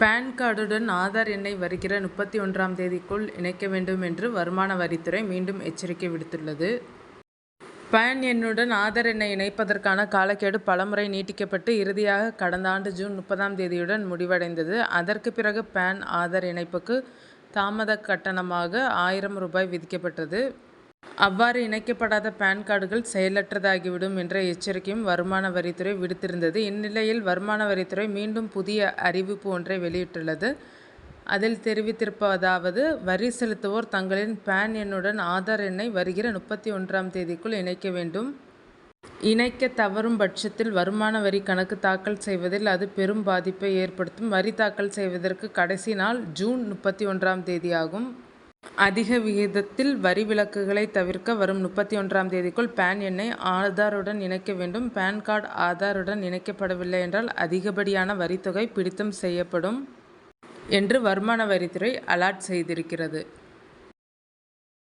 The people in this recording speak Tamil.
பான் கார்டுடன் ஆதார் எண்ணை வருகிற முப்பத்தி ஒன்றாம் தேதிக்குள் இணைக்க வேண்டும் என்று வருமான வரித்துறை மீண்டும் எச்சரிக்கை விடுத்துள்ளது. பான் எண்ணுடன் ஆதார் எண்ணை இணைப்பதற்கான காலக்கெடு பலமுறை நீட்டிக்கப்பட்டு இறுதியாக கடந்த ஆண்டு ஜூன் முப்பதாம் தேதியுடன் முடிவடைந்தது. அதற்கு பிறகு பான் ஆதார் இணைப்புக்கு தாமத கட்டணமாக ஆயிரம் ரூபாய் விதிக்கப்பட்டது. அவ்வாறு இணைக்கப்படாத பான் கார்டுகள் செயலற்றதாகிவிடும் என்ற எச்சரிக்கையும் வருமான வரித்துறை விடுத்திருந்தது. இந்நிலையில் வருமான வரித்துறை மீண்டும் புதிய அறிவிப்பு ஒன்றை வெளியிட்டுள்ளது. அதில் தெரிவித்திருப்பதாவது வரி செலுத்துவோர் தங்களின் பான் எண்ணுடன் ஆதார் எண்ணை வருகிற முப்பத்தி ஒன்றாம் தேதிக்குள் இணைக்க வேண்டும். இணைக்க தவறும் பட்சத்தில் வருமான வரி கணக்கு தாக்கல் செய்வதில் அது பெரும் பாதிப்பை ஏற்படுத்தும். வரி தாக்கல் செய்வதற்கு கடைசி நாள் ஜூன் முப்பத்தி ஒன்றாம் தேதியாகும். அதிக விகிதத்தில் வரி விலக்குகளை தவிர்க்க வரும் முப்பத்தி ஒன்றாம் தேதிக்குள் பேன் எண்ணை ஆதாருடன் இணைக்க வேண்டும். பேன் கார்டு ஆதாருடன் இணைக்கப்படவில்லை என்றால் அதிகப்படியான வரித்தொகை பிடித்தம் செய்யப்படும் என்று வருமான வரித்துறை அலாட் செய்திருக்கிறது.